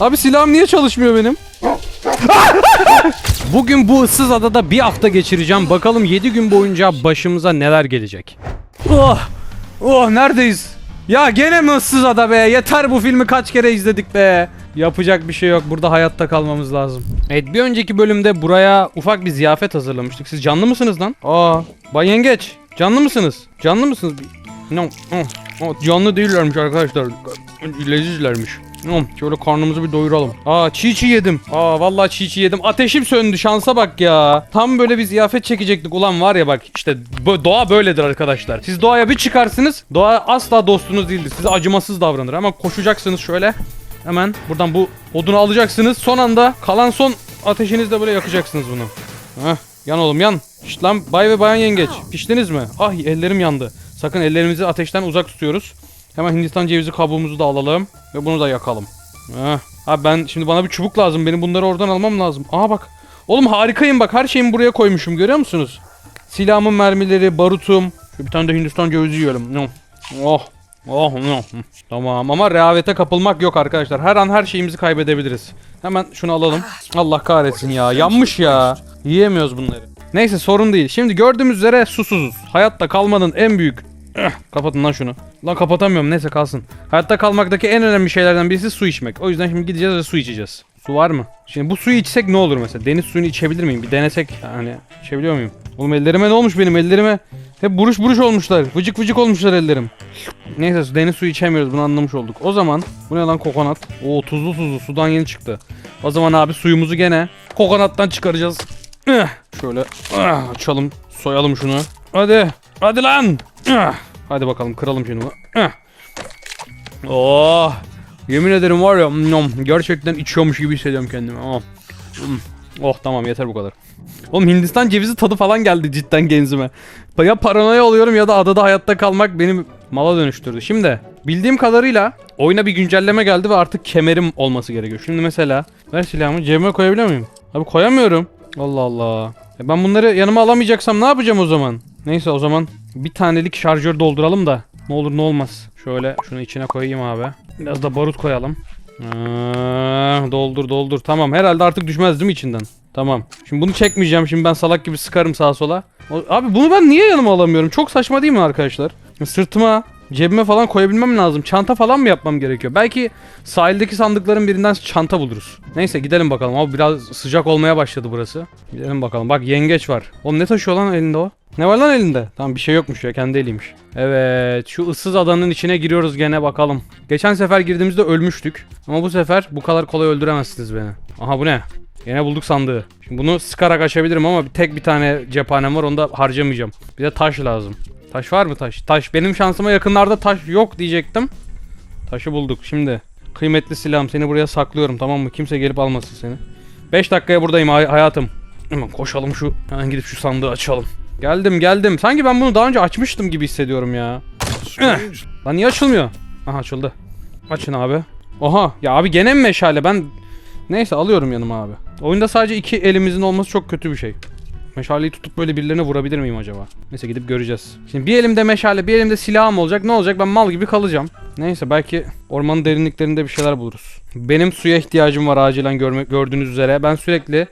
Abi silahım niye çalışmıyor benim? Bugün bu ıssız adada bir hafta geçireceğim. Bakalım 7 gün boyunca başımıza neler gelecek. Oh! Oh neredeyiz? Ya gene mi ıssız ada be? Yeter bu filmi kaç kere izledik be. Yapacak bir şey yok. Burada hayatta kalmamız lazım. Evet bir önceki bölümde buraya ufak bir ziyafet hazırlamıştık. Siz canlı mısınız lan? Aa, Bay Yengeç. Canlı mısınız? Canlı mısınız? No. oh, oh, Canlı değillermiş arkadaşlar. Lezizlermiş. Şöyle karnımızı bir doyuralım. Aa çiğ çiğ yedim. Aa vallahi çiğ çiğ yedim. Ateşim söndü şansa bak ya. Tam böyle bir ziyafet çekecektik. Ulan var ya bak işte doğa böyledir arkadaşlar. Siz doğaya bir çıkarsınız. Doğa asla dostunuz değildir. Size acımasız davranır. Ama koşacaksınız şöyle. Hemen buradan bu odunu alacaksınız. Son anda kalan son ateşinizle böyle yakacaksınız bunu. Heh, yan oğlum yan. Şşt lan bay ve bayan yengeç. Piştiniz mi? Ah ellerim yandı. Sakın ellerimizi ateşten uzak tutuyoruz. Hemen Hindistan cevizi kabuğumuzu da alalım. Ve bunu da yakalım. Heh. Abi ben şimdi bana bir çubuk lazım. Benim bunları oradan almam lazım. Aha bak. Oğlum harikayım bak. Her şeyimi buraya koymuşum. Görüyor musunuz? Silahımın mermileri, barutum. Şu bir tane de Hindistan cevizi yiyelim. Oh. Oh no. Tamam ama rehavete kapılmak yok arkadaşlar. Her an her şeyimizi kaybedebiliriz. Hemen şunu alalım. Allah kahretsin ya. Yanmış ya. Yiyemiyoruz bunları. Neyse sorun değil. Şimdi gördüğümüz üzere susuzuz. Hayatta kalmanın en büyük Eh, kapatın lan şunu. Lan kapatamıyorum neyse kalsın. Hayatta kalmaktaki en önemli şeylerden birisi su içmek. O yüzden şimdi gideceğiz ve su içeceğiz. Su var mı? Şimdi bu suyu içsek ne olur mesela? Deniz suyunu içebilir miyim? Bir denesek hani içebiliyor muyum? Oğlum ellerime ne olmuş benim ellerime? Hep buruş buruş olmuşlar. Vıcık vıcık olmuşlar ellerim. Neyse deniz suyu içemiyoruz bunu anlamış olduk. O zaman bu ne lan kokonat? Oo tuzlu tuzlu sudan yeni çıktı. O zaman abi suyumuzu gene kokonattan çıkaracağız. Eh, Şöyle ah, açalım soyalım şunu. Hadi hadi lan. Hadi bakalım kıralım şunu. Ah. Oh. Yemin ederim var ya gerçekten içiyormuş gibi hissediyorum kendimi. Oh. Hmm. Oh tamam yeter bu kadar. Oğlum Hindistan cevizi tadı falan geldi cidden genzime. Ya paranoya oluyorum ya da adada hayatta kalmak beni mala dönüştürdü. Şimdi bildiğim kadarıyla oyuna bir güncelleme geldi ve artık kemerim olması gerekiyor. Şimdi mesela ver silahımı cebime koyabiliyor muyum? Abi koyamıyorum. Allah Allah. E ben bunları yanıma alamayacaksam ne yapacağım o zaman? Neyse o zaman bir tanelik şarjör dolduralım da ne olur ne olmaz. Şöyle şunu içine koyayım abi. Biraz da barut koyalım. Aa, doldur doldur. Tamam herhalde artık düşmez değil mi içinden? Tamam. Şimdi bunu çekmeyeceğim. Şimdi ben salak gibi sıkarım sağa sola. Abi bunu ben niye yanıma alamıyorum? Çok saçma değil mi arkadaşlar? Sırtıma, cebime falan koyabilmem lazım. Çanta falan mı yapmam gerekiyor? Belki sahildeki sandıkların birinden çanta buluruz. Neyse gidelim bakalım. Abi biraz sıcak olmaya başladı burası. Gidelim bakalım. Bak yengeç var. Oğlum ne taşıyor lan elinde o? Ne var lan elinde? Tamam bir şey yokmuş ya kendi eliymiş. Evet şu ıssız adanın içine giriyoruz gene bakalım. Geçen sefer girdiğimizde ölmüştük. Ama bu sefer bu kadar kolay öldüremezsiniz beni. Aha bu ne? Yine bulduk sandığı. Şimdi bunu sıkarak açabilirim ama tek bir tane cephanem var onu da harcamayacağım. Bir de taş lazım. Taş var mı taş? Taş. Benim şansıma yakınlarda taş yok diyecektim. Taşı bulduk. Şimdi kıymetli silahım seni buraya saklıyorum tamam mı? Kimse gelip almasın seni. 5 dakikaya buradayım hay- hayatım. Hemen koşalım şu. Hemen gidip şu sandığı açalım. Geldim geldim. Sanki ben bunu daha önce açmıştım gibi hissediyorum ya. Lan niye açılmıyor? Aha açıldı. Açın abi. Oha ya abi gene mi meşale ben... Neyse alıyorum yanıma abi. Oyunda sadece iki elimizin olması çok kötü bir şey. Meşaleyi tutup böyle birilerine vurabilir miyim acaba? Neyse gidip göreceğiz. Şimdi bir elimde meşale bir elimde silahım olacak. Ne olacak ben mal gibi kalacağım. Neyse belki ormanın derinliklerinde bir şeyler buluruz. Benim suya ihtiyacım var acilen görme, gördüğünüz üzere. Ben sürekli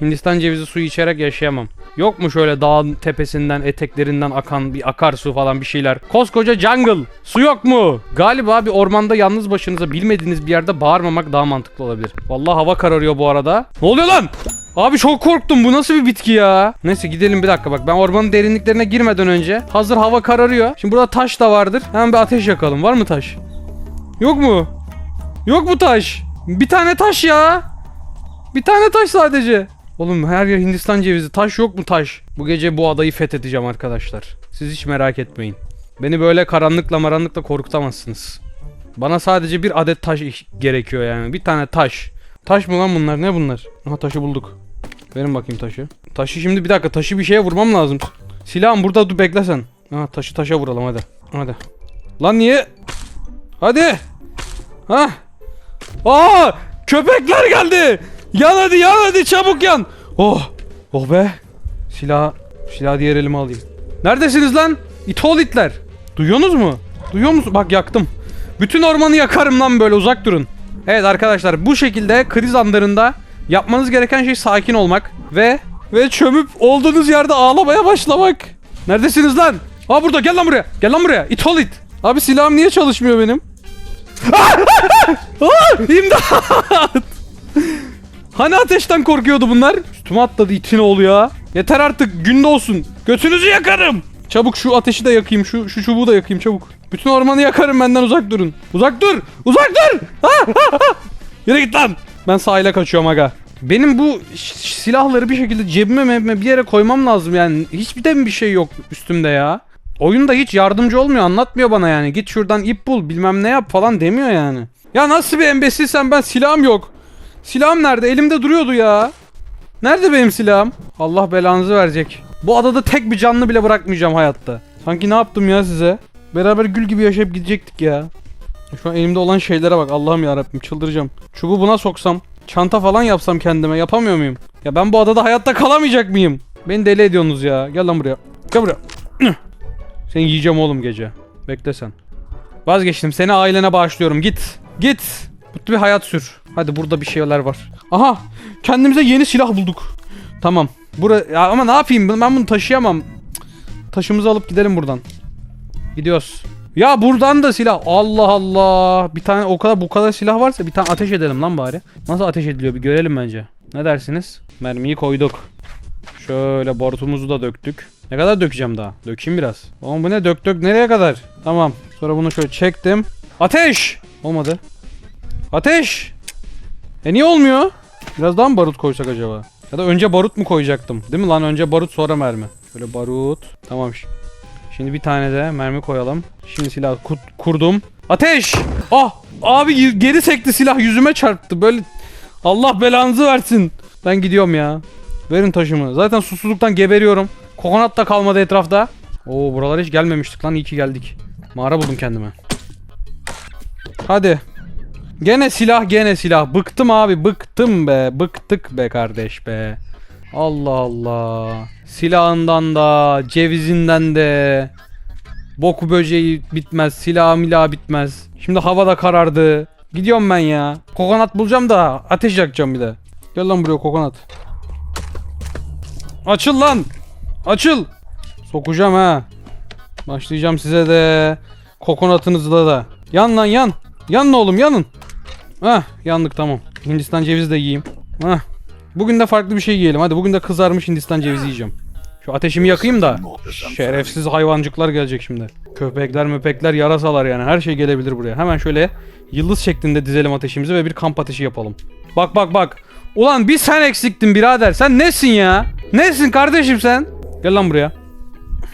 Hindistan cevizi suyu içerek yaşayamam. Yok mu şöyle dağın tepesinden, eteklerinden akan bir akarsu falan bir şeyler? Koskoca jungle. Su yok mu? Galiba bir ormanda yalnız başınıza bilmediğiniz bir yerde bağırmamak daha mantıklı olabilir. Vallahi hava kararıyor bu arada. Ne oluyor lan? Abi çok korktum. Bu nasıl bir bitki ya? Neyse gidelim bir dakika bak. Ben ormanın derinliklerine girmeden önce hazır hava kararıyor. Şimdi burada taş da vardır. Hemen bir ateş yakalım. Var mı taş? Yok mu? Yok mu taş? Bir tane taş ya. Bir tane taş sadece. Oğlum her yer Hindistan cevizi. Taş yok mu taş? Bu gece bu adayı fethedeceğim arkadaşlar. Siz hiç merak etmeyin. Beni böyle karanlıkla maranlıkla korkutamazsınız. Bana sadece bir adet taş gerekiyor yani. Bir tane taş. Taş mı lan bunlar? Ne bunlar? Aha taşı bulduk. Verin bakayım taşı. Taşı şimdi bir dakika taşı bir şeye vurmam lazım. Silahım burada dur bekle sen. Ha taşı taşa vuralım hadi. Hadi. Lan niye? Hadi. Ha? Aa! Köpekler geldi. Yan hadi yan hadi çabuk yan. Oh. Oh be. Silah silah diğer elime alayım. Neredesiniz lan? İtol itler. Duyuyorsunuz mu? Duyuyor musun? Bak yaktım. Bütün ormanı yakarım lan böyle uzak durun. Evet arkadaşlar bu şekilde kriz anlarında yapmanız gereken şey sakin olmak ve ve çömüp olduğunuz yerde ağlamaya başlamak. Neredesiniz lan? Aa burada gel lan buraya. Gel lan buraya. İt ol it. Abi silahım niye çalışmıyor benim? İmdat! Hani ateşten korkuyordu bunlar? Üstüme atladı itin oğlu ya. Yeter artık günde olsun. Götünüzü yakarım. Çabuk şu ateşi de yakayım. Şu, şu çubuğu da yakayım çabuk. Bütün ormanı yakarım benden uzak durun. Uzak dur! Uzak dur! Ha, git lan! Ben sahile kaçıyorum aga. Benim bu silahları bir şekilde cebime mebime bir yere koymam lazım yani. Hiçbir de bir şey yok üstümde ya. Oyunda hiç yardımcı olmuyor anlatmıyor bana yani. Git şuradan ip bul bilmem ne yap falan demiyor yani. Ya nasıl bir embesilsen ben silahım yok. Silahım nerede? Elimde duruyordu ya. Nerede benim silahım? Allah belanızı verecek. Bu adada tek bir canlı bile bırakmayacağım hayatta. Sanki ne yaptım ya size? Beraber gül gibi yaşayıp gidecektik ya. Şu an elimde olan şeylere bak Allah'ım ya Rabbim çıldıracağım. Çubuğu buna soksam, çanta falan yapsam kendime yapamıyor muyum? Ya ben bu adada hayatta kalamayacak mıyım? Beni deli ediyorsunuz ya. Gel lan buraya. Gel buraya. Seni yiyeceğim oğlum gece. Bekle sen. Vazgeçtim. Seni ailene bağışlıyorum. Git. Git. Mutlu bir hayat sür. Hadi burada bir şeyler var. Aha. Kendimize yeni silah bulduk. Tamam. Bura ya ama ne yapayım? Ben bunu taşıyamam. Taşımızı alıp gidelim buradan. Gidiyoruz. Ya buradan da silah. Allah Allah. Bir tane o kadar bu kadar silah varsa bir tane ateş edelim lan bari. Nasıl ateş ediliyor bir görelim bence. Ne dersiniz? Mermiyi koyduk. Şöyle bortumuzu da döktük. Ne kadar dökeceğim daha? Dökeyim biraz. Oğlum bu ne dök dök nereye kadar? Tamam. Sonra bunu şöyle çektim. Ateş! Olmadı. Ateş! E niye olmuyor? Biraz daha mı barut koysak acaba? Ya da önce barut mu koyacaktım? Değil mi lan? Önce barut sonra mermi. Şöyle barut. Tamam. Şimdi bir tane de mermi koyalım. Şimdi silah ku- kurdum. Ateş! Ah! Abi geri sekti silah yüzüme çarptı. Böyle Allah belanızı versin. Ben gidiyorum ya. Verin taşımı. Zaten susuzluktan geberiyorum. Kokonat da kalmadı etrafta. Oo buralara hiç gelmemiştik lan. İyi ki geldik. Mağara buldum kendime. Hadi. Gene silah gene silah. Bıktım abi bıktım be. Bıktık be kardeş be. Allah Allah. Silahından da cevizinden de. Boku böceği bitmez. Silah milah bitmez. Şimdi hava da karardı. Gidiyorum ben ya. Kokonat bulacağım da ateş yakacağım bir de. Gel lan buraya kokonat. Açıl lan. Açıl. Sokacağım ha. Başlayacağım size de. Kokonatınızla da. Yan lan yan. Yanın oğlum yanın. Hah yandık tamam. Hindistan cevizi de yiyeyim. Hah. Bugün de farklı bir şey yiyelim. Hadi bugün de kızarmış Hindistan cevizi yiyeceğim. Şu ateşimi yakayım da. Şerefsiz hayvancıklar gelecek şimdi. Köpekler möpekler yarasalar yani her şey gelebilir buraya. Hemen şöyle yıldız şeklinde dizelim ateşimizi ve bir kamp ateşi yapalım. Bak bak bak. Ulan bir sen eksiktin birader. Sen nesin ya? Nesin kardeşim sen? Gel lan buraya.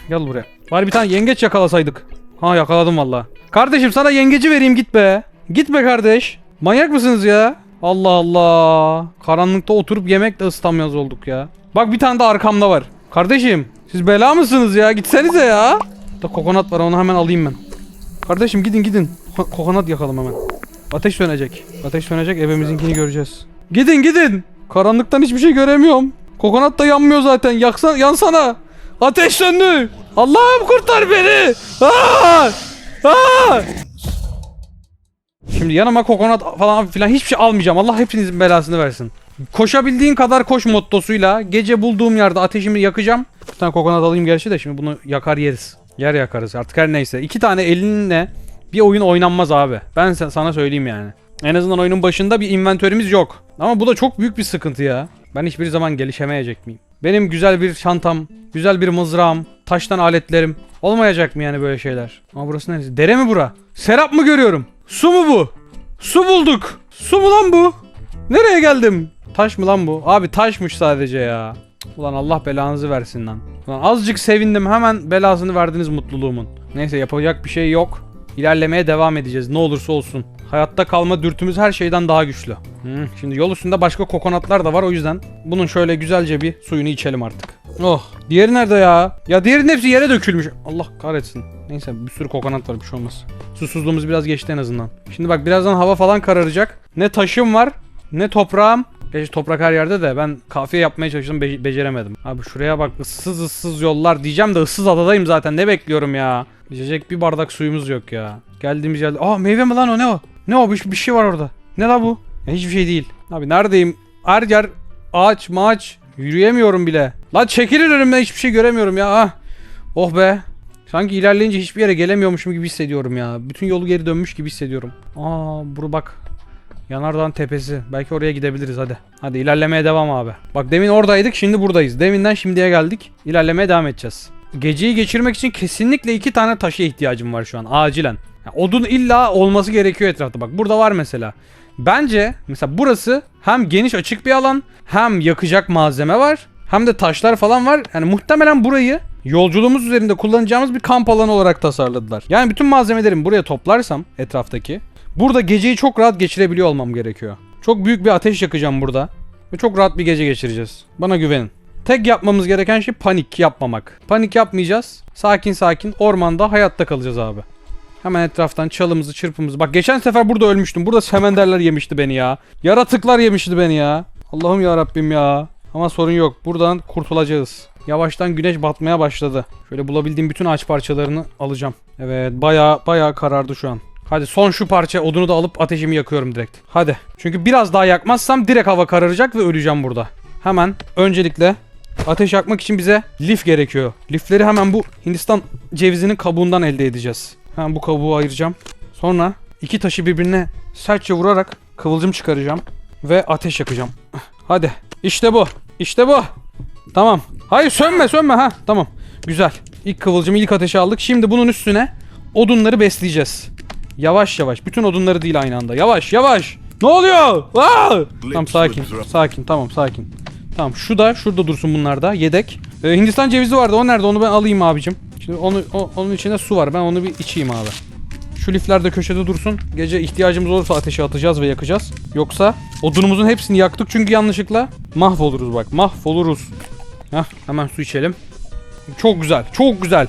Gel buraya. Bari bir tane yengeç yakalasaydık. Ha yakaladım valla. Kardeşim sana yengeci vereyim git be. Git be kardeş. Manyak mısınız ya? Allah Allah. Karanlıkta oturup yemek de ısıtamaz olduk ya. Bak bir tane de arkamda var. Kardeşim siz bela mısınız ya? Gitsenize ya. Da kokonat var onu hemen alayım ben. Kardeşim gidin gidin. Ko- kokonat yakalım hemen. Ateş sönecek. Ateş sönecek evimizinkini göreceğiz. Gidin gidin. Karanlıktan hiçbir şey göremiyorum. Kokonat da yanmıyor zaten. Yaksan yansana. Ateş söndü. Allah'ım kurtar beni. Aa! Aa! Şimdi yanıma kokonat falan filan hiçbir şey almayacağım. Allah hepinizin belasını versin. Koşabildiğin kadar koş mottosuyla gece bulduğum yerde ateşimi yakacağım. Bir tane kokonat alayım gerçi de şimdi bunu yakar yeriz. Yer yakarız artık her neyse. İki tane elinle bir oyun oynanmaz abi. Ben sa- sana söyleyeyim yani. En azından oyunun başında bir inventörümüz yok. Ama bu da çok büyük bir sıkıntı ya. Ben hiçbir zaman gelişemeyecek miyim? Benim güzel bir çantam, güzel bir mızrağım, taştan aletlerim. Olmayacak mı yani böyle şeyler? Ama burası neresi? Dere mi bura? Serap mı görüyorum? Su mu bu? Su bulduk. Su mu lan bu? Nereye geldim? Taş mı lan bu? Abi taşmış sadece ya. Ulan Allah belanızı versin lan. Ulan azıcık sevindim hemen belasını verdiniz mutluluğumun. Neyse yapacak bir şey yok. İlerlemeye devam edeceğiz ne olursa olsun. Hayatta kalma dürtümüz her şeyden daha güçlü. Hı, şimdi yol üstünde başka kokonatlar da var o yüzden bunun şöyle güzelce bir suyunu içelim artık. Oh diğeri nerede ya? Ya diğerinin hepsi yere dökülmüş. Allah kahretsin. Neyse bir sürü kokonat var bir şey olmaz. Susuzluğumuz biraz geçti en azından. Şimdi bak birazdan hava falan kararacak. Ne taşım var ne toprağım. Gerçi toprak her yerde de ben kafiye yapmaya çalıştım be- beceremedim. Abi şuraya bak ıssız ıssız yollar diyeceğim de ıssız adadayım zaten ne bekliyorum ya. İçecek bir bardak suyumuz yok ya. Geldiğimiz yerde. Aa meyve mi lan o ne o? Ne o bir, bir şey var orada. Ne la bu? Ya hiçbir şey değil. Abi neredeyim? Her yer ağaç maç. Yürüyemiyorum bile. Lan çekilin önümden hiçbir şey göremiyorum ya. Ah. Oh be. Sanki ilerleyince hiçbir yere gelemiyormuşum gibi hissediyorum ya. Bütün yolu geri dönmüş gibi hissediyorum. Aa buru bak. Yanardağın tepesi. Belki oraya gidebiliriz hadi. Hadi ilerlemeye devam abi. Bak demin oradaydık şimdi buradayız. Deminden şimdiye geldik. İlerlemeye devam edeceğiz. Geceyi geçirmek için kesinlikle iki tane taşa ihtiyacım var şu an acilen. Ya odun illa olması gerekiyor etrafta. Bak burada var mesela. Bence mesela burası hem geniş açık bir alan hem yakacak malzeme var hem de taşlar falan var. Yani muhtemelen burayı yolculuğumuz üzerinde kullanacağımız bir kamp alanı olarak tasarladılar. Yani bütün malzemelerimi buraya toplarsam etraftaki burada geceyi çok rahat geçirebiliyor olmam gerekiyor. Çok büyük bir ateş yakacağım burada ve çok rahat bir gece geçireceğiz. Bana güvenin. Tek yapmamız gereken şey panik yapmamak. Panik yapmayacağız. Sakin sakin ormanda hayatta kalacağız abi. Hemen etraftan çalımızı çırpımızı. Bak geçen sefer burada ölmüştüm. Burada semenderler yemişti beni ya. Yaratıklar yemişti beni ya. Allah'ım ya Rabbim ya. Ama sorun yok. Buradan kurtulacağız. Yavaştan güneş batmaya başladı. Şöyle bulabildiğim bütün ağaç parçalarını alacağım. Evet baya baya karardı şu an. Hadi son şu parça odunu da alıp ateşimi yakıyorum direkt. Hadi. Çünkü biraz daha yakmazsam direkt hava kararacak ve öleceğim burada. Hemen öncelikle ateş yakmak için bize lif gerekiyor. Lifleri hemen bu Hindistan cevizinin kabuğundan elde edeceğiz. Hemen bu kabuğu ayıracağım. Sonra iki taşı birbirine sertçe vurarak kıvılcım çıkaracağım. Ve ateş yakacağım. Hadi. İşte bu. İşte bu. Tamam. Hayır sönme sönme ha. Tamam. Güzel. İlk kıvılcımı ilk ateşi aldık. Şimdi bunun üstüne odunları besleyeceğiz. Yavaş yavaş. Bütün odunları değil aynı anda. Yavaş yavaş. Ne oluyor? Aa! Tamam sakin. Sakin tamam sakin. Tamam şu da şurada dursun bunlar da yedek. Ee, Hindistan cevizi vardı o nerede onu ben alayım abicim. Şimdi onu o- onun içinde su var ben onu bir içeyim abi. Şu lifler de köşede dursun. Gece ihtiyacımız olursa ateşe atacağız ve yakacağız. Yoksa odunumuzun hepsini yaktık çünkü yanlışlıkla mahvoluruz bak mahvoluruz. Hah hemen su içelim. Çok güzel çok güzel.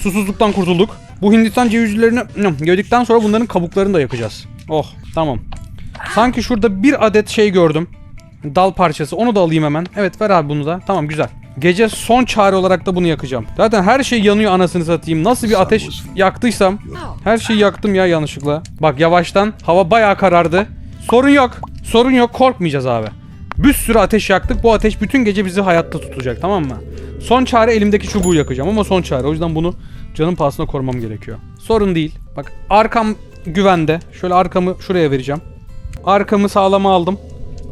Susuzluktan kurtulduk. Bu Hindistan cevizlerini yedikten sonra bunların kabuklarını da yakacağız. Oh tamam. Sanki şurada bir adet şey gördüm. Dal parçası. Onu da alayım hemen. Evet ver abi bunu da. Tamam güzel. Gece son çare olarak da bunu yakacağım. Zaten her şey yanıyor anasını satayım. Nasıl bir ateş yaktıysam her şeyi yaktım ya yanlışlıkla. Bak yavaştan hava bayağı karardı. Sorun yok. Sorun yok. Korkmayacağız abi. Bir sürü ateş yaktık. Bu ateş bütün gece bizi hayatta tutacak tamam mı? Son çare elimdeki çubuğu yakacağım ama son çare. O yüzden bunu canım pahasına korumam gerekiyor. Sorun değil. Bak arkam güvende. Şöyle arkamı şuraya vereceğim. Arkamı sağlama aldım.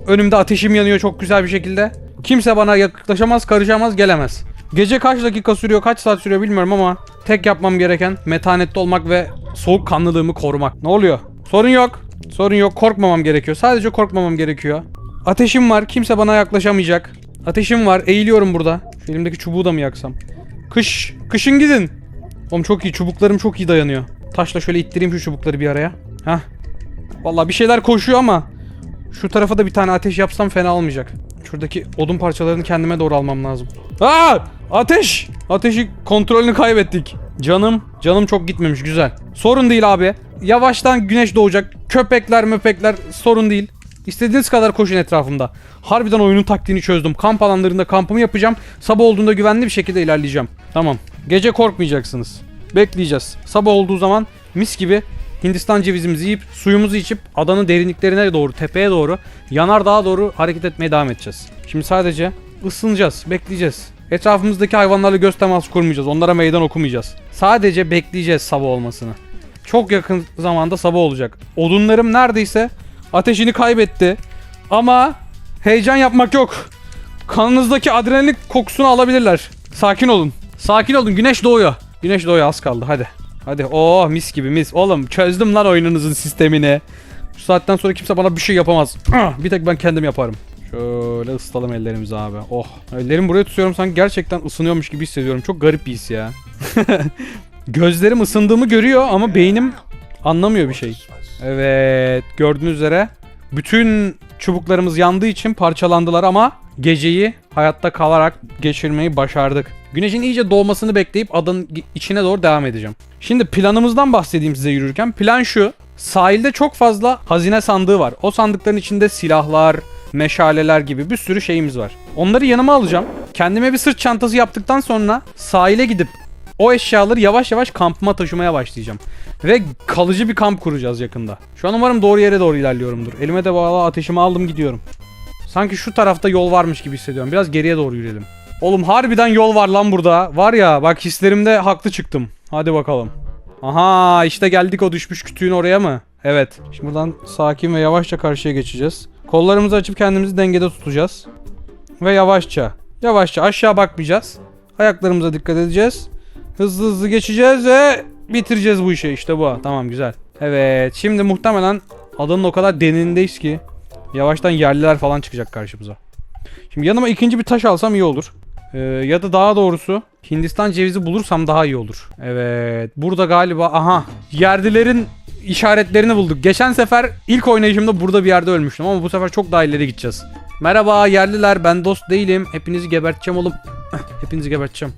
Önümde ateşim yanıyor çok güzel bir şekilde. Kimse bana yaklaşamaz, karışamaz, gelemez. Gece kaç dakika sürüyor, kaç saat sürüyor bilmiyorum ama tek yapmam gereken metanetli olmak ve soğukkanlılığımı korumak. Ne oluyor? Sorun yok. Sorun yok. Korkmamam gerekiyor. Sadece korkmamam gerekiyor. Ateşim var. Kimse bana yaklaşamayacak. Ateşim var. Eğiliyorum burada. Şu elimdeki çubuğu da mı yaksam? Kış. Kışın gidin. Oğlum çok iyi. Çubuklarım çok iyi dayanıyor. Taşla şöyle ittireyim şu çubukları bir araya. Hah. Vallahi bir şeyler koşuyor ama şu tarafa da bir tane ateş yapsam fena olmayacak. Şuradaki odun parçalarını kendime doğru almam lazım. Aa! Ateş! Ateşi kontrolünü kaybettik. Canım, canım çok gitmemiş güzel. Sorun değil abi. Yavaştan güneş doğacak. Köpekler, möpekler sorun değil. İstediğiniz kadar koşun etrafımda. Harbiden oyunun taktiğini çözdüm. Kamp alanlarında kampımı yapacağım. Sabah olduğunda güvenli bir şekilde ilerleyeceğim. Tamam. Gece korkmayacaksınız. Bekleyeceğiz. Sabah olduğu zaman mis gibi Hindistan cevizimizi yiyip suyumuzu içip adanın derinliklerine doğru tepeye doğru yanardağa doğru hareket etmeye devam edeceğiz. Şimdi sadece ısınacağız, bekleyeceğiz. Etrafımızdaki hayvanlarla göz teması kurmayacağız. Onlara meydan okumayacağız. Sadece bekleyeceğiz sabah olmasını. Çok yakın zamanda sabah olacak. Odunlarım neredeyse ateşini kaybetti. Ama heyecan yapmak yok. Kanınızdaki adrenalin kokusunu alabilirler. Sakin olun. Sakin olun. Güneş doğuyor. Güneş doğuyor az kaldı. Hadi. Hadi. Oh mis gibi mis. Oğlum çözdüm lan oyununuzun sistemini. Şu saatten sonra kimse bana bir şey yapamaz. Ah, Bir tek ben kendim yaparım. Şöyle ısıtalım ellerimizi abi. Oh. Ellerimi buraya tutuyorum sanki gerçekten ısınıyormuş gibi hissediyorum. Çok garip bir his ya. Gözlerim ısındığımı görüyor ama beynim anlamıyor bir şey. Evet. Gördüğünüz üzere bütün çubuklarımız yandığı için parçalandılar ama geceyi hayatta kalarak geçirmeyi başardık. Güneşin iyice doğmasını bekleyip adanın içine doğru devam edeceğim. Şimdi planımızdan bahsedeyim size yürürken. Plan şu. Sahilde çok fazla hazine sandığı var. O sandıkların içinde silahlar, meşaleler gibi bir sürü şeyimiz var. Onları yanıma alacağım. Kendime bir sırt çantası yaptıktan sonra sahile gidip O eşyaları yavaş yavaş kampıma taşımaya başlayacağım. Ve kalıcı bir kamp kuracağız yakında. Şu an umarım doğru yere doğru ilerliyorumdur. Elime de bağlı ateşimi aldım gidiyorum. Sanki şu tarafta yol varmış gibi hissediyorum. Biraz geriye doğru yürüyelim. Oğlum harbiden yol var lan burada. Var ya bak hislerimde haklı çıktım. Hadi bakalım. Aha işte geldik o düşmüş kütüğün oraya mı? Evet. Şimdi buradan sakin ve yavaşça karşıya geçeceğiz. Kollarımızı açıp kendimizi dengede tutacağız. Ve yavaşça. Yavaşça aşağı bakmayacağız. Ayaklarımıza dikkat edeceğiz. Hızlı hızlı geçeceğiz ve bitireceğiz bu işi. İşte bu. Tamam güzel. Evet. Şimdi muhtemelen adanın o kadar derindeyiz ki yavaştan yerliler falan çıkacak karşımıza. Şimdi yanıma ikinci bir taş alsam iyi olur. Ee, ya da daha doğrusu Hindistan cevizi bulursam daha iyi olur. Evet. Burada galiba aha yerlilerin işaretlerini bulduk. Geçen sefer ilk oynayışımda burada bir yerde ölmüştüm ama bu sefer çok daha ileri gideceğiz. Merhaba yerliler ben dost değilim. Hepinizi geberteceğim oğlum. Hepinizi geberteceğim.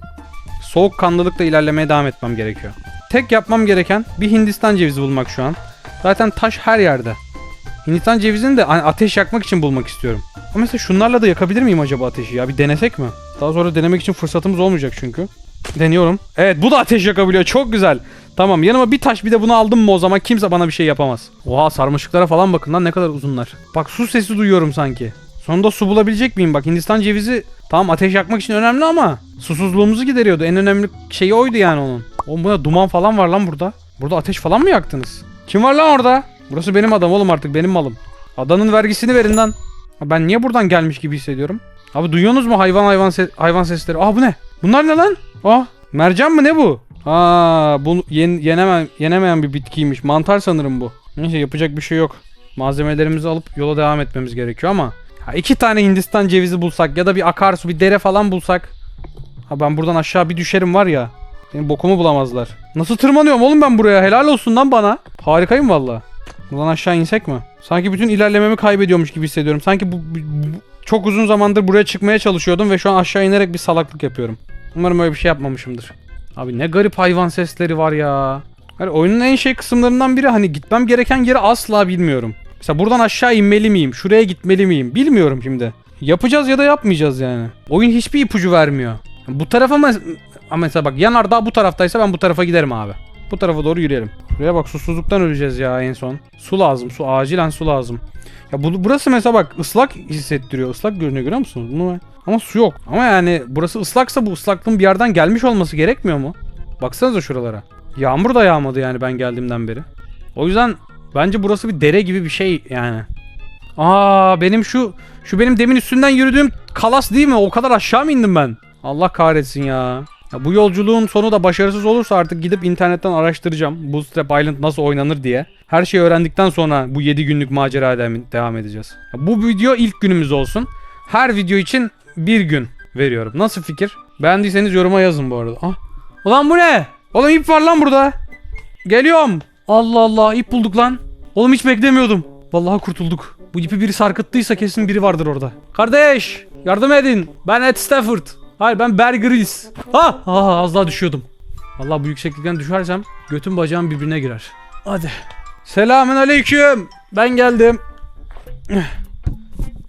Soğukkanlılıkla ilerlemeye devam etmem gerekiyor. Tek yapmam gereken bir Hindistan cevizi bulmak şu an. Zaten taş her yerde. Hindistan cevizini de hani ateş yakmak için bulmak istiyorum. Ama mesela şunlarla da yakabilir miyim acaba ateşi ya? Bir denesek mi? Daha sonra denemek için fırsatımız olmayacak çünkü. Deniyorum. Evet bu da ateş yakabiliyor. Çok güzel. Tamam yanıma bir taş bir de bunu aldım mı o zaman kimse bana bir şey yapamaz. Oha sarmaşıklara falan bakın lan ne kadar uzunlar. Bak su sesi duyuyorum sanki. Sonunda su bulabilecek miyim? Bak Hindistan cevizi tamam ateş yakmak için önemli ama susuzluğumuzu gideriyordu. En önemli şeyi oydu yani onun. Oğlum buna duman falan var lan burada. Burada ateş falan mı yaktınız? Kim var lan orada? Burası benim adam oğlum artık benim malım. Adanın vergisini verin lan. Ben niye buradan gelmiş gibi hissediyorum? Abi duyuyorsunuz mu hayvan hayvan se- hayvan sesleri? Aa bu ne? Bunlar ne lan? Aa mercan mı ne bu? Aa bu yen- yenemem yenemeyen bir bitkiymiş. Mantar sanırım bu. Neyse yapacak bir şey yok. Malzemelerimizi alıp yola devam etmemiz gerekiyor ama ha, iki tane Hindistan cevizi bulsak ya da bir akarsu bir dere falan bulsak. Ha ben buradan aşağı bir düşerim var ya. Benim bokumu bulamazlar. Nasıl tırmanıyorum oğlum ben buraya? Helal olsun lan bana. Harikayım valla. Buradan aşağı insek mi? Sanki bütün ilerlememi kaybediyormuş gibi hissediyorum. Sanki bu, bu- bu- çok uzun zamandır buraya çıkmaya çalışıyordum ve şu an aşağı inerek bir salaklık yapıyorum. Umarım öyle bir şey yapmamışımdır. Abi ne garip hayvan sesleri var ya. Hani oyunun en şey kısımlarından biri hani gitmem gereken yeri asla bilmiyorum. Mesela buradan aşağı inmeli miyim? Şuraya gitmeli miyim? Bilmiyorum şimdi. Yapacağız ya da yapmayacağız yani. Oyun hiçbir ipucu vermiyor. Bu tarafa mı... Ama mesela bak yanardağ bu taraftaysa ben bu tarafa giderim abi. Bu tarafa doğru yürüyelim. Şuraya bak susuzluktan öleceğiz ya en son. Su lazım. Su acilen su lazım. Ya bu, burası mesela bak ıslak hissettiriyor. Islak görünüyor görüyor musunuz? Bunu Ama su yok. Ama yani burası ıslaksa bu ıslaklığın bir yerden gelmiş olması gerekmiyor mu? Baksanıza şuralara. Yağmur da yağmadı yani ben geldiğimden beri. O yüzden bence burası bir dere gibi bir şey yani. Aa benim şu şu benim demin üstünden yürüdüğüm kalas değil mi? O kadar aşağı mı indim ben? Allah kahretsin ya. Ya bu yolculuğun sonu da başarısız olursa artık gidip internetten araştıracağım. Bootstrap Island nasıl oynanır diye. Her şeyi öğrendikten sonra bu 7 günlük devam- devam edeceğiz. Ya bu video ilk günümüz olsun. Her video için bir gün veriyorum. Nasıl fikir? Beğendiyseniz yoruma yazın bu arada. Ah. Ulan bu ne? Oğlum ip var lan burada. Geliyorum. Allah Allah ip bulduk lan. Oğlum hiç beklemiyordum. Vallahi kurtulduk. Bu ipi biri sarkıttıysa kesin biri vardır orada. Kardeş yardım edin. Ben Ed Stafford. Hayır ben Bear Grylls. Ha! Ah, az daha düşüyordum. Allah bu yükseklikten düşersem götüm bacağım birbirine girer. Hadi. Selamün aleyküm. Ben geldim.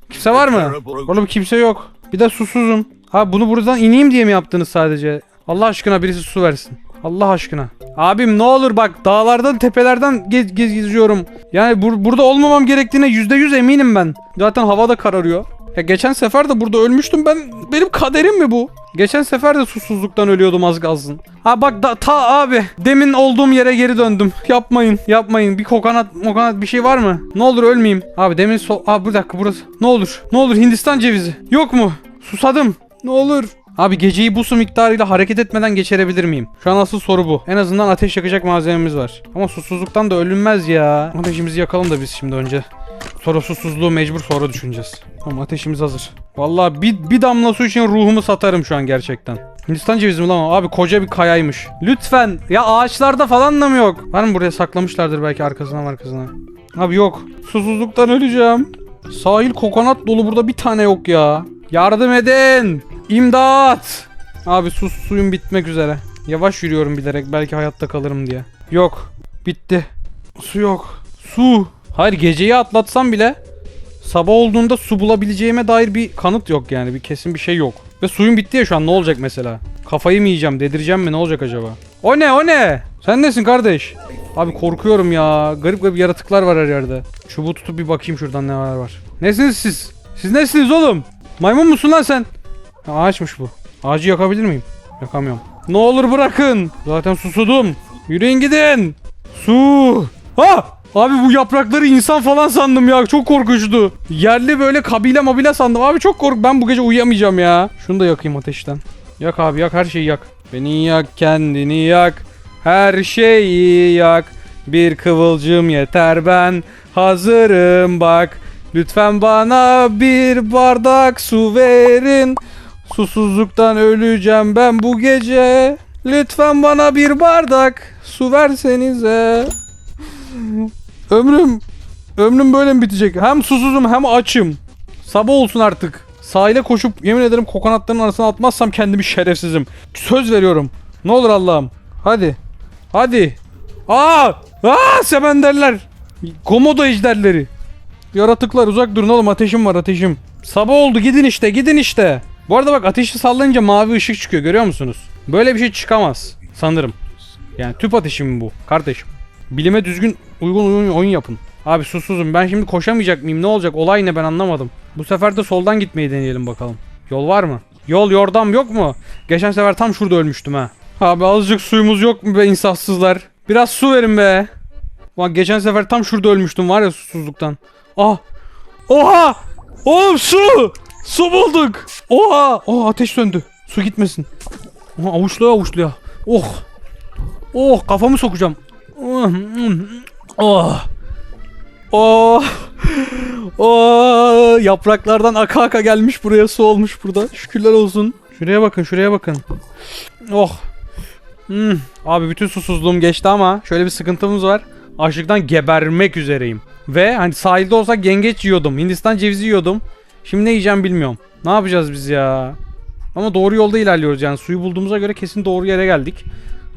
Kimse var mı? Oğlum kimse yok. Bir de susuzum. Ha bunu buradan ineyim diye mi yaptınız sadece? Allah aşkına birisi su versin. Allah aşkına. Abim ne olur bak dağlardan tepelerden gez, gez geziyorum. Yani bur- burada olmamam gerektiğine yüzde yüz eminim ben. Zaten hava da kararıyor. Ya geçen sefer de burada ölmüştüm ben. Benim kaderim mi bu? Geçen sefer de susuzluktan ölüyordum az kalsın. Ha bak da, ta abi demin olduğum yere geri döndüm. Yapmayın yapmayın bir kokonat mokanat bir şey var mı? Ne olur ölmeyeyim. Abi demin so... Abi bir dakika burası. Ne olur ne olur Hindistan cevizi. Yok mu? Susadım. Ne olur. Abi geceyi bu su miktarıyla hareket etmeden geçirebilir miyim? Şu an asıl soru bu. En azından ateş yakacak malzememiz var. Ama susuzluktan da ölünmez ya. Ateşimizi yakalım da biz şimdi önce. Sonra mecbur sonra düşüneceğiz. Tamam ateşimiz hazır. Vallahi bir, bir damla su için ruhumu satarım şu an gerçekten. Hindistan cevizi mi lan? Abi koca bir kayaymış. Lütfen. Ya ağaçlarda falan da mı yok? Var mı buraya saklamışlardır belki arkasına arkasına. Abi yok. Susuzluktan öleceğim. Sahil kokonat dolu burada bir tane yok ya. Yardım edin. İmdat. Abi sus suyum bitmek üzere. Yavaş yürüyorum bilerek belki hayatta kalırım diye. Yok. Bitti. Su yok. Su. Hayır geceyi atlatsam bile sabah olduğunda su bulabileceğime dair bir kanıt yok yani. Bir kesin bir şey yok. Ve suyun bitti ya şu an ne olacak mesela? Kafayı mı yiyeceğim dedireceğim mi ne olacak acaba? O ne o ne? Sen nesin kardeş? Abi korkuyorum ya. Garip garip yaratıklar var her yerde. Çubuğu tutup bir bakayım şuradan ne var var. Nesiniz siz? Siz nesiniz oğlum? Maymun musun lan sen? Ha, ağaçmış bu. Ağacı yakabilir miyim? Yakamıyorum. Ne olur bırakın. Zaten susudum. Yürüyün gidin. Su. Ha! Abi bu yaprakları insan falan sandım ya. Çok korkunçtu. Yerli böyle kabile mabile sandım. Abi çok kork. Ben bu gece uyuyamayacağım ya. Şunu da yakayım ateşten. Yak abi yak her şeyi yak. Beni yak kendini yak. Her şeyi yak. Bir kıvılcım yeter ben hazırım bak. Lütfen bana bir bardak su verin. Susuzluktan öleceğim ben bu gece. Lütfen bana bir bardak su versenize. Ömrüm ömrüm böyle mi bitecek? Hem susuzum hem açım. Sabah olsun artık. Sahile koşup yemin ederim kokonatların arasına atmazsam kendimi şerefsizim. Söz veriyorum. Ne olur Allah'ım. Hadi. Hadi. Aa! Aa semenderler. Komodo ejderleri. Yaratıklar uzak durun oğlum ateşim var ateşim. Sabah oldu gidin işte gidin işte. Bu arada bak ateşi sallayınca mavi ışık çıkıyor görüyor musunuz? Böyle bir şey çıkamaz sanırım. Yani tüp ateşi mi bu kardeşim? Bilime düzgün uygun oyun, oyun yapın. Abi susuzum ben şimdi koşamayacak mıyım ne olacak olay ne ben anlamadım. Bu sefer de soldan gitmeyi deneyelim bakalım. Yol var mı? Yol yordam yok mu? Geçen sefer tam şurada ölmüştüm ha. Abi azıcık suyumuz yok mu be insafsızlar? Biraz su verin be. Ulan geçen sefer tam şurada ölmüştüm var ya susuzluktan. Ah! Oha! Oğlum su! Su bulduk! Oha! Oh ateş söndü. Su gitmesin. Oha, avuçluya avuçluya. Oh! Oh kafamı sokacağım. Oh! Oh! Oh! Yapraklardan aka aka gelmiş buraya su olmuş burada. Şükürler olsun. Şuraya bakın şuraya bakın. Oh! Hmm. Abi bütün susuzluğum geçti ama şöyle bir sıkıntımız var. Açlıktan gebermek üzereyim. Ve hani sahilde olsak yengeç yiyordum. Hindistan cevizi yiyordum. Şimdi ne yiyeceğim bilmiyorum. Ne yapacağız biz ya? Ama doğru yolda ilerliyoruz yani. Suyu bulduğumuza göre kesin doğru yere geldik.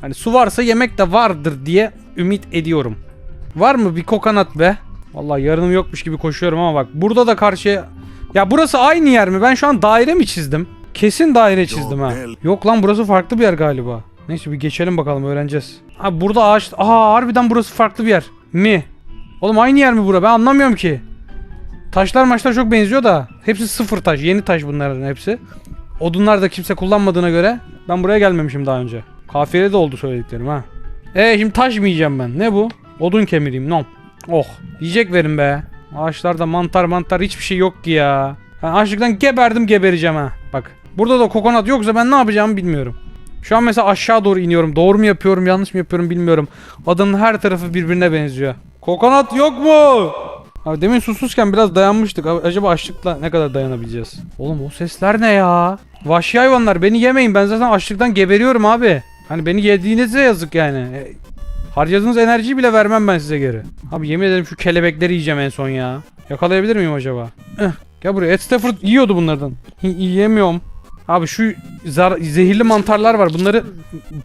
Hani su varsa yemek de vardır diye ümit ediyorum. Var mı bir kokonat be? Vallahi yarınım yokmuş gibi koşuyorum ama bak burada da karşıya... Ya burası aynı yer mi? Ben şu an daire mi çizdim? Kesin daire çizdim ha. Yok lan burası farklı bir yer galiba. Neyse bir geçelim bakalım öğreneceğiz. Ha burada ağaç... Aa harbiden burası farklı bir yer. Mi? Oğlum aynı yer mi bura? Ben anlamıyorum ki. Taşlar maçlar çok benziyor da. Hepsi sıfır taş. Yeni taş bunların hepsi. Odunlar da kimse kullanmadığına göre ben buraya gelmemişim daha önce. Kafiyeli de oldu söylediklerim ha. E şimdi taş mı yiyeceğim ben? Ne bu? Odun kemireyim. Nom. Oh. Yiyecek verin be. Ağaçlarda mantar mantar hiçbir şey yok ki ya. Ben açlıktan geberdim gebereceğim ha. Bak. Burada da kokonat yoksa ben ne yapacağımı bilmiyorum. Şu an mesela aşağı doğru iniyorum. Doğru mu yapıyorum, yanlış mı yapıyorum bilmiyorum. Adanın her tarafı birbirine benziyor. Kokonat yok mu? Abi demin susuzken biraz dayanmıştık. Abi Acaba açlıkla ne kadar dayanabileceğiz? Oğlum o sesler ne ya? Vahşi hayvanlar beni yemeyin. Ben zaten açlıktan geberiyorum abi. Hani beni yediğinizde yazık yani. E, harcadığınız enerjiyi bile vermem ben size geri. Abi yemin ederim şu kelebekleri yiyeceğim en son ya. Yakalayabilir miyim acaba? Eh, gel buraya. Ed Stafford yiyordu bunlardan. Yiyemiyorum. Abi şu zar- zehirli mantarlar var. Bunları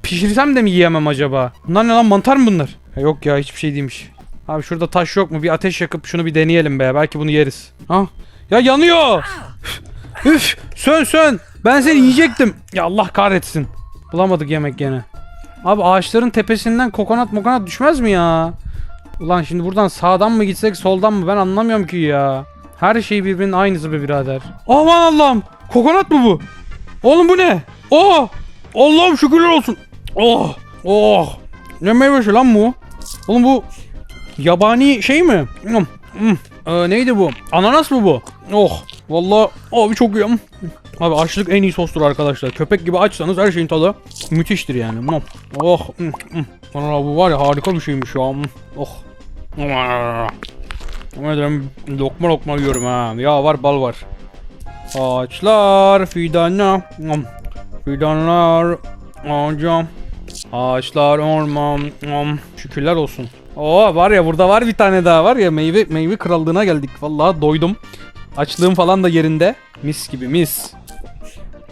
pişirsem de mi yiyemem acaba? Bunlar ne lan mantar mı bunlar? Ya yok ya hiçbir şey değilmiş. Abi şurada taş yok mu? Bir ateş yakıp şunu bir deneyelim be. Belki bunu yeriz. Ha? Ya yanıyor. Üf! Sön sön. Ben seni yiyecektim. Ya Allah kahretsin. Bulamadık yemek gene. Abi ağaçların tepesinden kokonat mokonat düşmez mi ya? Ulan şimdi buradan sağdan mı gitsek soldan mı ben anlamıyorum ki ya. Her şey birbirinin aynısı be birader. Aman Allah'ım. Kokonat mı bu? Oğlum bu ne? Oh! Allah'ım şükürler olsun. Oh! Oh! Ne meyvesi lan bu? Oğlum bu yabani şey mi? Hmm, hmm. Ee, neydi bu? Ananas mı bu? Oh! Vallahi abi çok iyi. Abi açlık en iyi sostur arkadaşlar. Köpek gibi açsanız her şeyin tadı müthiştir yani. Oh! Hmm. Vallahi bu var ya harika bir şeymiş ya. Hmm. Oh! Yemin lokma lokma yiyorum ha. Ya var bal var. Ağaçlar fidanlar. Hmm. Fidanlar ağacım. Ağaçlar orman. Şükürler olsun. Oo var ya burada var bir tane daha var ya meyve meyve krallığına geldik. Vallahi doydum. Açlığım falan da yerinde. Mis gibi mis.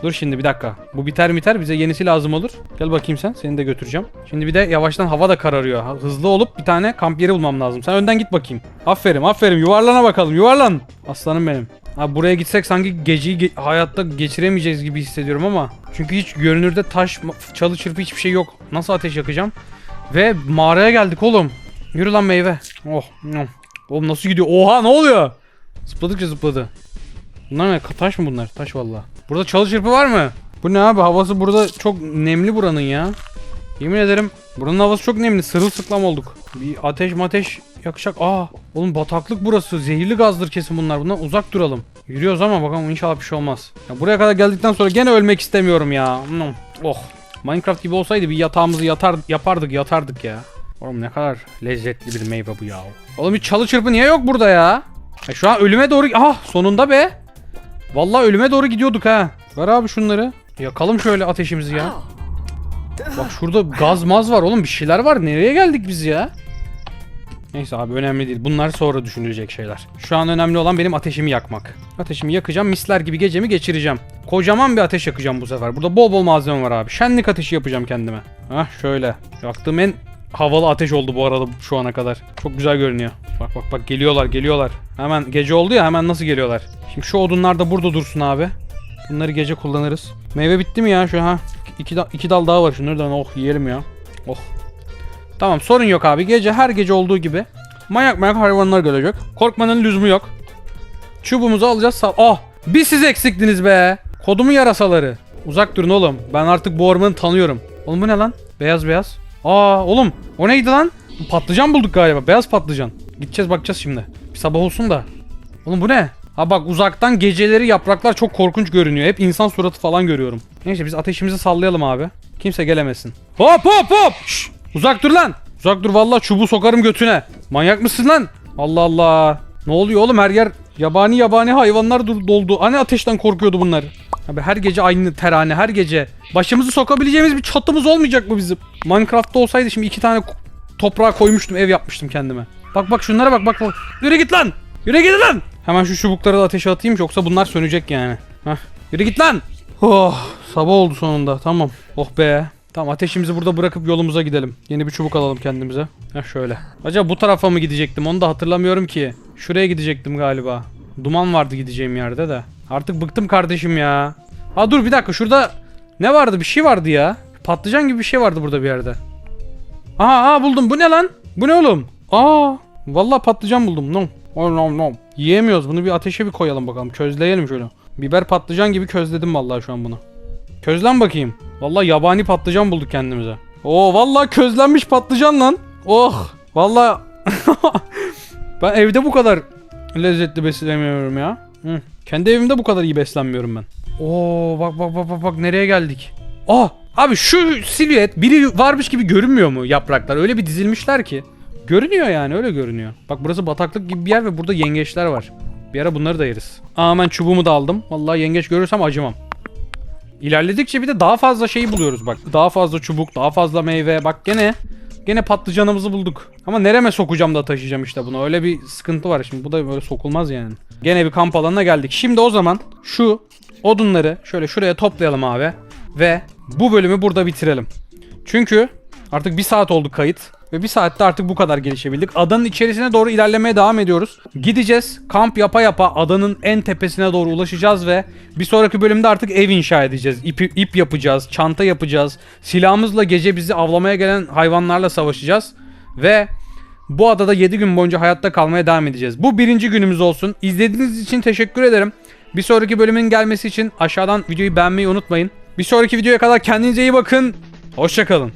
Dur şimdi bir dakika. Bu biter biter bize yenisi lazım olur. Gel bakayım sen. Seni de götüreceğim. Şimdi bir de yavaştan hava da kararıyor. Hızlı olup bir tane kamp yeri bulmam lazım. Sen önden git bakayım. Aferin aferin yuvarlana bakalım yuvarlan. Aslanım benim. Abi buraya gitsek sanki geceyi ge- hayatta geçiremeyeceğiz gibi hissediyorum ama. Çünkü hiç görünürde taş, çalı çırpı hiçbir şey yok. Nasıl ateş yakacağım? Ve mağaraya geldik oğlum. Yürü lan meyve. Oh. Oğlum nasıl gidiyor? Oha ne oluyor? Zıpladıkça zıpladı. Bunlar ne? Taş mı bunlar? Taş valla. Burada çalı çırpı var mı? Bu ne abi? Havası burada çok nemli buranın ya. Yemin ederim buranın havası çok nemli. Sırılsıklam olduk. Bir ateş mateş yakacak. Aa oğlum bataklık burası. Zehirli gazdır kesin bunlar. Bundan uzak duralım. Yürüyoruz ama bakalım inşallah bir şey olmaz. Ya buraya kadar geldikten sonra gene ölmek istemiyorum ya. Hmm, Oh. Minecraft gibi olsaydı bir yatağımızı yatar yapardık yatardık ya. Oğlum ne kadar lezzetli bir meyve bu ya. Oğlum hiç çalı çırpı niye yok burada ya? Ya şu an ölüme doğru... Ah sonunda be. Vallahi ölüme doğru gidiyorduk ha. Ver abi şunları. Yakalım şöyle ateşimizi ya. Bak şurada gaz maz var oğlum bir şeyler var. Nereye geldik biz ya? Neyse abi önemli değil. Bunlar sonra düşünülecek şeyler. Şu an önemli olan benim ateşimi yakmak. Ateşimi yakacağım. Misler gibi gecemi geçireceğim. Kocaman bir ateş yakacağım bu sefer. Burada bol bol malzeme var abi. Şenlik ateşi yapacağım kendime. Hah şöyle. Yaktığım en havalı ateş oldu bu arada şu ana kadar. Çok güzel görünüyor. Bak bak bak geliyorlar geliyorlar. Hemen gece oldu ya hemen nasıl geliyorlar. Şimdi şu odunlar da burada dursun abi. Bunları gece kullanırız. Meyve bitti mi ya şu ha? İki, da- iki dal daha var şunları da oh yiyelim ya. Oh. Tamam sorun yok abi. Gece her gece olduğu gibi manyak manyak hayvanlar gelecek. Korkmanın lüzumu yok. Çubuğumuzu alacağız. Sağ ah bir siz eksiktiniz be. Kodumun yarasaları. Uzak durun oğlum. Ben artık bu ormanı tanıyorum. Oğlum bu ne lan? Beyaz beyaz. Aa oğlum o neydi lan? Patlıcan bulduk galiba. Beyaz patlıcan. Gideceğiz bakacağız şimdi. Bir sabah olsun da. Oğlum bu ne? Ha bak uzaktan geceleri yapraklar çok korkunç görünüyor. Hep insan suratı falan görüyorum. Neyse biz ateşimizi sallayalım abi. Kimse gelemesin. Hop hop hop! Şşş! Uzak dur lan! Uzak dur vallahi çubuğu sokarım götüne. Manyak mısın lan? Allah Allah. Ne oluyor oğlum her yer yabani yabani hayvanlar doldu. Hani ateşten korkuyordu bunlar. Abi her gece aynı terane her gece. Başımızı sokabileceğimiz bir çatımız olmayacak mı bizim? Minecraft'ta olsaydı şimdi iki tane toprağa koymuştum ev yapmıştım kendime. Bak bak şunlara bak bak bak. Yürü git lan. Yürü git lan. Hemen şu çubukları da ateşe atayım yoksa bunlar sönecek yani. Hah. Yürü git lan. Oh sabah oldu sonunda tamam. Oh be. Tamam ateşimizi burada bırakıp yolumuza gidelim. Yeni bir çubuk alalım kendimize. Heh şöyle. Acaba bu tarafa mı gidecektim onu da hatırlamıyorum ki. Şuraya gidecektim galiba. Duman vardı gideceğim yerde de. Artık bıktım kardeşim ya. Ha dur bir dakika şurada ne vardı bir şey vardı ya. Patlıcan gibi bir şey vardı burada bir yerde. Aha, aha buldum bu ne lan? Bu ne oğlum? Aa vallahi patlıcan buldum. No. Oh, no, no. Yiyemiyoruz bunu bir ateşe bir koyalım bakalım. Közleyelim şöyle. Biber patlıcan gibi közledim vallahi şu an bunu. Közlen bakayım. Vallahi yabani patlıcan bulduk kendimize. Oo vallahi közlenmiş patlıcan lan. Oh vallahi ben evde bu kadar lezzetli beslenmiyorum ya. Hı. Kendi evimde bu kadar iyi beslenmiyorum ben. Oo bak bak bak bak bak nereye geldik. Ah abi şu silüet biri varmış gibi görünmüyor mu yapraklar? Öyle bir dizilmişler ki. Görünüyor yani öyle görünüyor. Bak burası bataklık gibi bir yer ve burada yengeçler var. Bir ara bunları da yeriz. Aa ben çubuğumu da aldım. Vallahi yengeç görürsem acımam. İlerledikçe bir de daha fazla şey buluyoruz bak. Daha fazla çubuk, daha fazla meyve. Bak gene gene patlıcanımızı bulduk. Ama nereme sokacağım da taşıyacağım işte bunu. Öyle bir sıkıntı var şimdi. Bu da böyle sokulmaz yani. Gene bir kamp alanına geldik. Şimdi o zaman şu odunları şöyle şuraya toplayalım abi. Ve bu bölümü burada bitirelim. Çünkü artık bir saat oldu kayıt. Ve bir saatte artık bu kadar gelişebildik. Adanın içerisine doğru ilerlemeye devam ediyoruz. Gideceğiz. Kamp yapa yapa adanın en tepesine doğru ulaşacağız ve bir sonraki bölümde artık ev inşa edeceğiz. İp, ip yapacağız, çanta yapacağız. Silahımızla gece bizi avlamaya gelen hayvanlarla savaşacağız. Ve bu adada 7 gün boyunca hayatta kalmaya devam edeceğiz. Bu birinci günümüz olsun. İzlediğiniz için teşekkür ederim. Bir sonraki bölümün gelmesi için aşağıdan videoyu beğenmeyi unutmayın. Bir sonraki videoya kadar kendinize iyi bakın. Hoşçakalın.